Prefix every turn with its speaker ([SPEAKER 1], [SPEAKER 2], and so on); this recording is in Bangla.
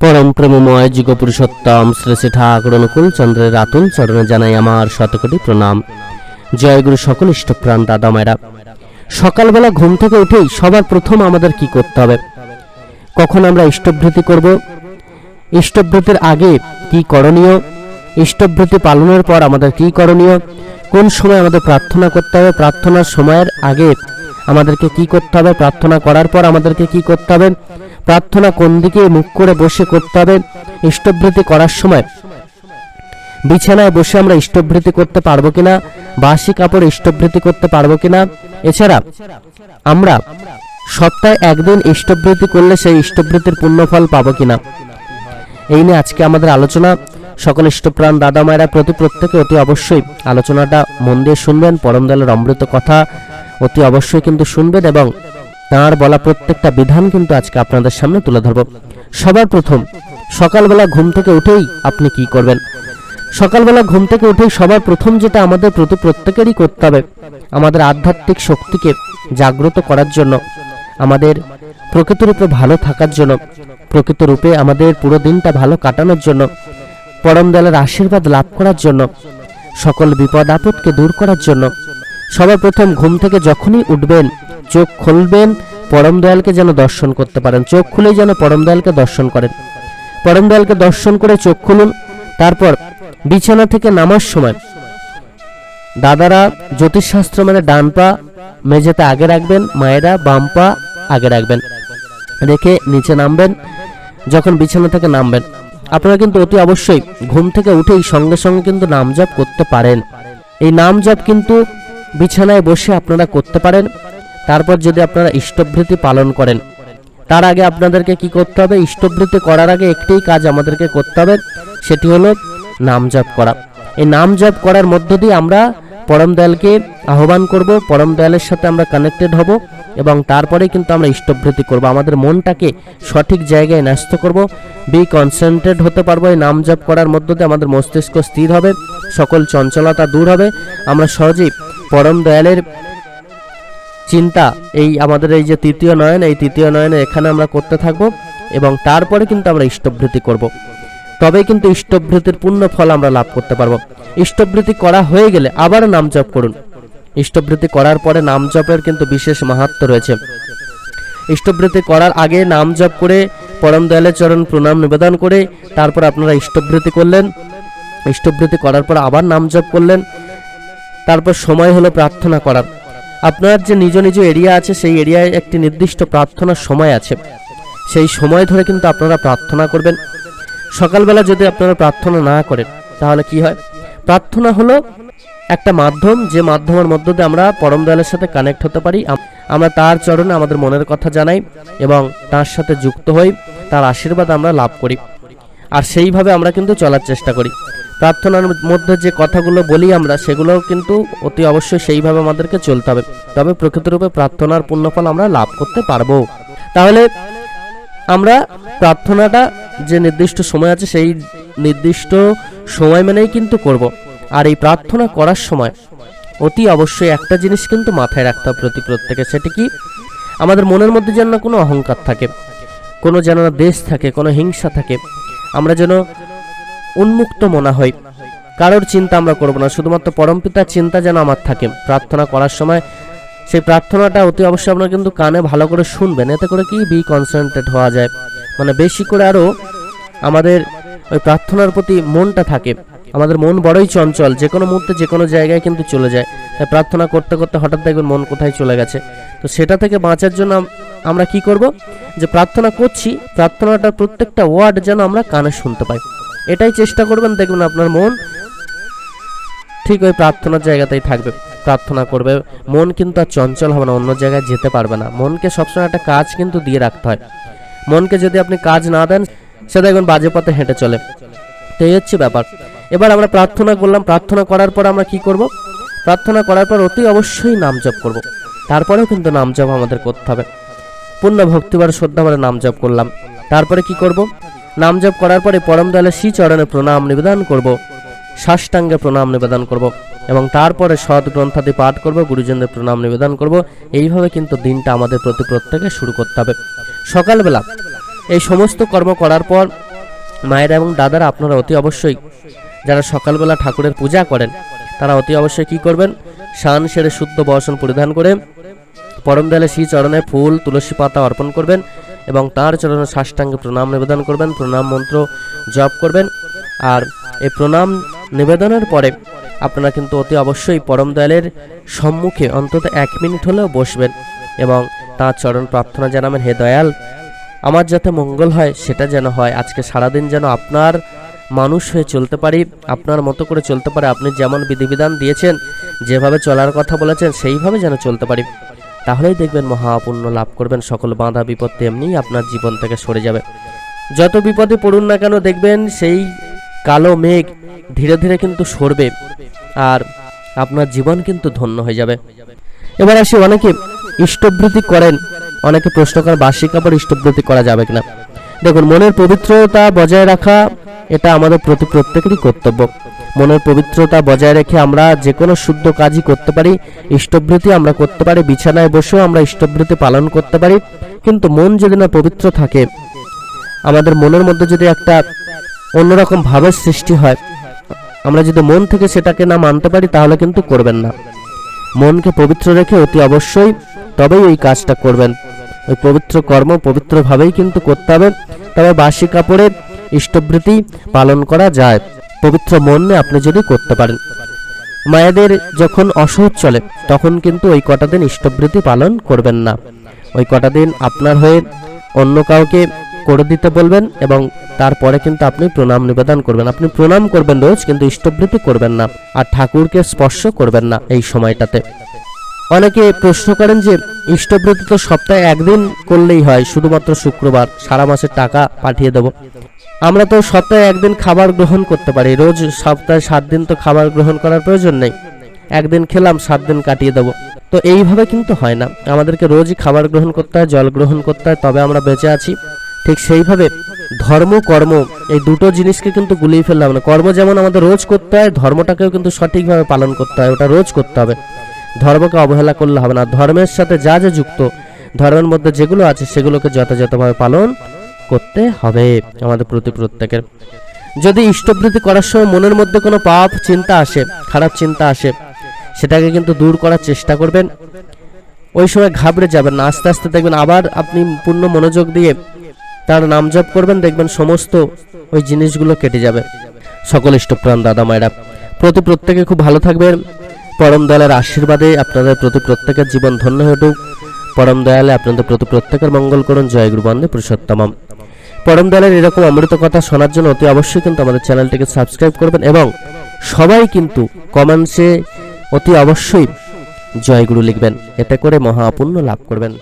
[SPEAKER 1] পরম প্রেমময় যুগ পুরুষোত্তম শ্রী শ্রী ঠাকুর অনুকূল চন্দ্রের আতুল চরণে জানাই আমার শতকোটি প্রণাম। জয় গুরু সকল ইষ্টপ্রাণ দাদা মায়েরা। সকালবেলা ঘুম থেকে উঠেই সবার প্রথম আমাদের কি করতে হবে? কখন আমরা ইষ্টভৃতি করব? ইষ্টভৃতির আগে কি করণীয়? ইষ্টভৃতি পালনের পর আমাদের কি করণীয়? কোন সময় আমাদের প্রার্থনা করতে হবে? প্রার্থনার সময়ের আগে আমাদেরকে কি করতে হবে? প্রার্থনা করার পর আমাদেরকে কি করতে হবে? প্রার্থনা কোন দিকে মুখ করে বসে করতে হবে? ইষ্টভৃতি করার সময়। বিছানায় বসে আমরা ইষ্টভৃতি করতে পারব কিনা? বাসি কাপড় ইষ্টভৃতি করতে পারব কিনা? এছাড়া, আমরা সপ্তাহে একদিন ইষ্টভৃতি করলে সেই ইষ্টভৃতির পুণ্যফল পাবো কিনা? এই নিয়ে আজকে আমাদের আলোচনা। সকল ইষ্টপ্রাণ দাদা মায়েরা প্রতি প্রত্যেকে অতি অবশ্যই আলোচনাটা মন দিয়ে শুনবেন। পরম দলের অমৃত কথা অতি অবশ্যই কিন্তু শুনবেন এবং তাঁর বলা প্রত্যেকটা বিধান কিন্তু আজকে আপনাদের সামনে তুলে ধরব। সবার প্রথম, সকালবেলা ঘুম থেকে উঠেই আপনি কি করবেন? সকালবেলা ঘুম থেকে উঠেই সবার প্রথম যেটা আমাদের প্রতি প্রত্যেকেরই করতে হবে, আমাদের আধ্যাত্মিক শক্তিকে জাগ্রত করার জন্য, আমাদের প্রকৃত রূপে ভালো থাকার জন্য, প্রকৃত রূপে আমাদের পুরো দিনটা ভালো কাটানোর জন্য, পরম দলের আশীর্বাদ লাভ করার জন্য, সকল বিপদ আপদকে দূর করার জন্য, সবার প্রথম ঘুম থেকে যখনই উঠবেন চোখ খুলবেন, পরম দয়ালকে যেন দর্শন করতে পারেন। চোখ খুলেই যেন পরম দয়ালকে দর্শন করেন। পরম দয়ালকে দর্শন করে চোখ খুলুন, তারপর বিছানা থেকে নামার সময় দাদারা জ্যোতিষশাস্ত্র মানে ডান পা মেঝেতে আগে রাখবেন, মায়েরা বাম পা আগে রাখবেন। রেখে নিচে নামবেন, যখন বিছানা থেকে নামবেন। আপনারা কিন্তু অতি অবশ্যই ঘুম থেকে উঠেই সঙ্গে সঙ্গে কিন্তু নাম জপ করতে পারেন। এই নাম জপ কিন্তু বিছানায় বসে আপনারা করতে পারেন। তারপর যদি আপনারা ইষ্টভৃতি পালন করেন, তার আগে আপনাদেরকে কি করতে হবে? ইষ্টভৃতি করার আগে একটাই কাজ আমাদেরকে করতে হবে, সেটি হলো নাম জপ করা। এই নাম জপ করার মধ্য দিয়ে আমরা পরম দয়ালকে আহ্বান করব, পরম দয়ালের সাথে আমরা কানেক্টেড হব এবং তারপরে কিন্তু আমরা ইষ্টভৃতি করব। আমাদের মনটাকে সঠিক জায়গায় ন্যস্ত করব বি কনসেন্ট্রেট হতে পারব। এই নাম জপ করার মধ্য দিয়ে আমাদের মস্তিষ্ক স্থির হবে, সকল চঞ্চলতা দূর হবে। আমরা সহজেই পরম দয়ালের চিন্তা, এই আমাদের এই যে তৃতীয় নয়ন, এই তৃতীয় নয়নে এখানে আমরা করতে থাকব এবং তারপরে কিন্তু আমরা ইষ্টভৃতি করব। তবেই কিন্তু ইষ্টভৃতির পূর্ণ ফল আমরা লাভ করতে পারব। ইষ্টভৃতি করা হয়ে গেলে আবার নাম জপ করুন। ইষ্টভৃতি করার পরে নাম জপের কিন্তু বিশেষ মাহাত্ম রয়েছে। ইষ্টভৃতি করার আগে নাম জপ করে পরম দয়ালের চরণ প্রণাম নিবেদন করে তারপর আপনারা ইষ্টভৃতি করলেন। ইষ্টভৃতি করার পর আবার নাম জপ করলেন। তারপর সময় হলো প্রার্থনা করার। আপনার যে নিজ নিজ এরিয়া আছে, সেই এরিয়ায় একটি নির্দিষ্ট প্রার্থনার সময় আছে। সেই সময় ধরে কিন্তু আপনারা প্রার্থনা করবেন। সকালবেলা যদি আপনারা প্রার্থনা না করেন, তাহলে কি হয়? প্রার্থনা হলো একটা মাধ্যম, যে মাধ্যমের মধ্য দিয়ে আমরা পরম দয়ালের সাথে কানেক্ট হতে পারি। আমরা তার চরণে আমাদের মনের কথা জানাই এবং তার সাথে যুক্ত হই। তার আশীর্বাদ আমরা লাভ করি। আর সেইভাবে আমরা কিন্তু চলার চেষ্টা করি। প্রার্থনার মধ্যে যে কথাগুলো বলি আমরা সেগুলো কিন্তু অতি অবশ্যই সেইভাবে আমাদেরকে চলতে হবে। তবে প্রকৃতরূপে প্রার্থনার পুণ্যফল আমরা লাভ করতে পারব। তাহলে আমরা প্রার্থনাটা যে নির্দিষ্ট সময় আছে, সেই নির্দিষ্ট সময় মেনেই কিন্তু করব। আর এই প্রার্থনা করার সময় অতি অবশ্যই একটা জিনিস কিন্তু মাথায় রাখতে হবে প্রতি প্রত্যেকে, সেটি কি? আমাদের মনের মধ্যে যেন না কোনো অহংকার থাকে, কোনো যেন না দেশ থাকে, কোনো হিংসা থাকে, আমরা যেন উন্মুক্ত মনে হয়। কারোর চিন্তা আমরা করব না, শুধুমাত্র পরমপিতার চিন্তা যেন আমার থাকে। প্রার্থনা করার সময় সেই প্রার্থনাটা অতি অবশ্যই আপনারা কিন্তু কানে ভালো করে শুনবেন, এতে করে কি? বি কনসেন্ট্রেট হওয়া যায়। মানে বেশি করে আরও আমাদের ওই প্রার্থনার প্রতি মনটা থাকে। আমাদের মন বড়ই চঞ্চল যে কোনো মুহূর্তে যে কোনো জায়গায় কিন্তু চলে যায়। তাই প্রার্থনা করতে করতে হঠাৎ দেখবেন মন কোথায় চলে গেছে। তো সেটা থেকে বাঁচার জন্য আমরা কি করব? যে প্রার্থনা করছি, প্রার্থনাটার প্রত্যেকটা ওয়ার্ড যেন আমরা কানে শুনতে পাই। এটাই চেষ্টা করবেন, দেখবেন আপনার মন ঠিক ওই প্রার্থনার জায়গাতেই থাকবে, প্রার্থনা করবে। মন কিন্তু আর চঞ্চল হবে না, অন্য জায়গায় যেতে পারবে না। মনকে সবসময় একটা কাজ কিন্তু দিয়ে রাখতে হয়। মনকে যদি আপনি কাজ না দেন, সে দেখবেন বাজে পথে হেঁটে চলে। তো এই হচ্ছে ব্যাপার। এবার আমরা প্রার্থনা করলাম। প্রার্থনা করার পর আমরা কি করব? প্রার্থনা করার পর অতি অবশ্যই নাম জপ করব। তারপরেও কিন্তু নাম জপ আমাদের করতে হবে। পূর্ণ ভক্তিবার শ্রদ্ধা করে নাম জপ করলাম। তারপরে কি করব? নাম জপ করার পরে পরম দয়ালের শ্রী চরণে প্রণাম নিবেদন করব। সাষ্টাঙ্গে প্রণাম নিবেদন করব এবং তারপরে সৎ গ্রন্থাদি পাঠ করব, গুরুজনদের প্রণাম নিবেদন করব। এইভাবে কিন্তু দিনটা আমাদের প্রতি প্রত্যেকে শুরু করতে হবে। সকালবেলা এই সমস্ত কর্ম করার পর মায়েরা এবং দাদারা আপনারা অতি অবশ্যই যারা সকালবেলা ঠাকুরের পূজা করেন, তারা অতি অবশ্যই কি করবেন? শান সেরে শুদ্ধ বসন পরিধান করে পরম দয়ালে শ্রী চরণে ফুল, তুলসী পাতা অর্পণ করবেন। এবং তার চরণে সাষ্টাঙ্গে প্রণাম নিবেদন করবেন, প্রণাম মন্ত্র জপ করবেন। আর এই প্রণাম নিবেদনের পরে আপনারা কিন্তু অতি অবশ্যই পরম দয়ালের সম্মুখে অন্তত এক মিনিট হলেও বসবেন এবং তার চরণ প্রার্থনা জানাবেন, হে দয়াল, আমার যাতে মঙ্গল হয়, সেটা যেন হয়। আজকে সারাদিন যেন আপনার মানুষ হয়ে চলতে পারি, আপনার মতো করে চলতে পারে। আপনি যেমন বিধিবিধান দিয়েছেন, যেভাবে চলার কথা বলেছেন, সেইভাবে যেন চলতে পারি। তাহলেই দেখবেন মহাপুণ্য লাভ করবেন। সকল বাধা বিপদ এমনিই আপনার জীবন থেকে সরে যাবে। যত বিপদে পড়ুন না কেন দেখবেন সেই কালো মেঘ ধীরে ধীরে কিন্তু সরবে আর আপনার জীবন কিন্তু ধন্য হয়ে যাবে। এবার আসি অনেকে ইষ্টবৃত্তি করেন, অনেকে প্রশ্ন করেন বার্ষিক কাপড় ইষ্টবৃত্তি করা যাবে কিনা? দেখুন, মনের পবিত্রতা বজায় রাখা এটা আমাদের প্রতি প্রত্যেকেরই কর্তব্য। মনের পবিত্রতা বজায় রেখে আমরা যে কোনো শুদ্ধ কাজই করতে পারি। ইষ্টবৃত্তি আমরা করতে পারি, বিছানায় বসেও আমরা ইষ্টবৃত্তি পালন করতে পারি। কিন্তু মন যদি না পবিত্র থাকে, আমাদের মনের মধ্যে যদি একটা অন্যরকম ভাবের সৃষ্টি হয়, আমরা যদি মন থেকে সেটাকে না মানতে পারি, তাহলে কিন্তু করবেন না। মনকে পবিত্র রেখে অতি অবশ্যই তবেই ওই কাজটা করবেন। ওই পবিত্র কর্ম পবিত্রভাবেই কিন্তু করতে হবে। তবে বাসি কাপড়ে ইষ্টবৃত্তি পালন করা যায়। পবিত্র মনে আপনি যদি করতে পারেন। মায়েদের যখন অসহজ চলে, তখন কিন্তু ওই কটা দিন ইষ্টবৃত্তি পালন করবেন না। ওই কটা দিন আপনার হয়ে অন্য কাউকে করে দিতে বলবেন এবং তারপরে কিন্তু আপনি প্রণাম নিবেদন করবেন। আপনি প্রণাম করবেন রোজ, কিন্তু ইষ্টবৃত্তি করবেন না আর ঠাকুরকে স্পর্শ করবেন না এই সময়টাতে। অনেকে প্রশ্ন করেন যে ইষ্টবৃত্তি তো সপ্তাহে একদিন করলেই হয়, শুধুমাত্র শুক্রবার, সারা মাসের টাকা পাঠিয়ে দেব। আমরা তো সপ্তাহে একদিন খাবার গ্রহণ করতে পারি, রোজ সপ্তাহে সাত দিন তো খাবার গ্রহণ করার প্রয়োজন নেই। একদিন খেলাম, সাত দিন কাটিয়ে দেবো। তো এইভাবে কিন্তু হয় না। আমাদেরকে রোজই খাবার গ্রহণ করতে হয়, জল গ্রহণ করতে হয়, তবে আমরা বেঁচে আছি। ঠিক সেইভাবে ধর্ম, কর্ম, এই দুটো জিনিসকে কিন্তু গুলিয়ে ফেললাম না। কর্ম যেমন আমাদের রোজ করতে হয়, ধর্মটাকেও কিন্তু সঠিকভাবে পালন করতে হয়, ওটা রোজ করতে হবে। ধর্মকে অবহেলা করলে হবে না। ধর্মের সাথে যা যা যুক্ত, ধর্মের মধ্যে যেগুলো আছে সেগুলোকে যথাযথভাবে পালন করতে হবে আমাদের প্রতি প্রত্যেকের। যদি ইষ্টবৃত্তি করার সময় মনের মধ্যে কোনো পাপ, চিন্তা আসে, খারাপ চিন্তা আসে, সেটাকে কিন্তু দূর করার চেষ্টা করবেন। ওই সময় ঘাবড়ে যাবেন না। আস্তে আস্তে দেখবেন আবার আপনি পূর্ণ মনোযোগ দিয়ে তার নাম জপ করবেন, দেখবেন সমস্ত ওই জিনিসগুলো কেটে যাবে। সকল ইষ্টপ্রাণ দাদা মায়েরা, প্রতি প্রত্যেকে খুব ভালো থাকবেন। পরম দয়ালের আশীর্বাদে আপনাদের প্রতি প্রত্যেকের জীবন ধন্য হয়ে উঠুক। পরম দয়ালে আপনাদের প্রতি প্রত্যেকের মঙ্গল করুন। জয় গুরু বন্দে পুরুষোত্তমম। পরম দলের এরকম অমৃত কথা শোনার জন্য অতি অবশ্যই কিন্তু আমাদের চ্যানেলটিকে সাবস্ক্রাইব করবেন এবং সবাই কিন্তু কমেন্টসে অতি অবশ্যই জয়গুরু লিখবেন। এতে করে মহাপুণ্য লাভ করবেন।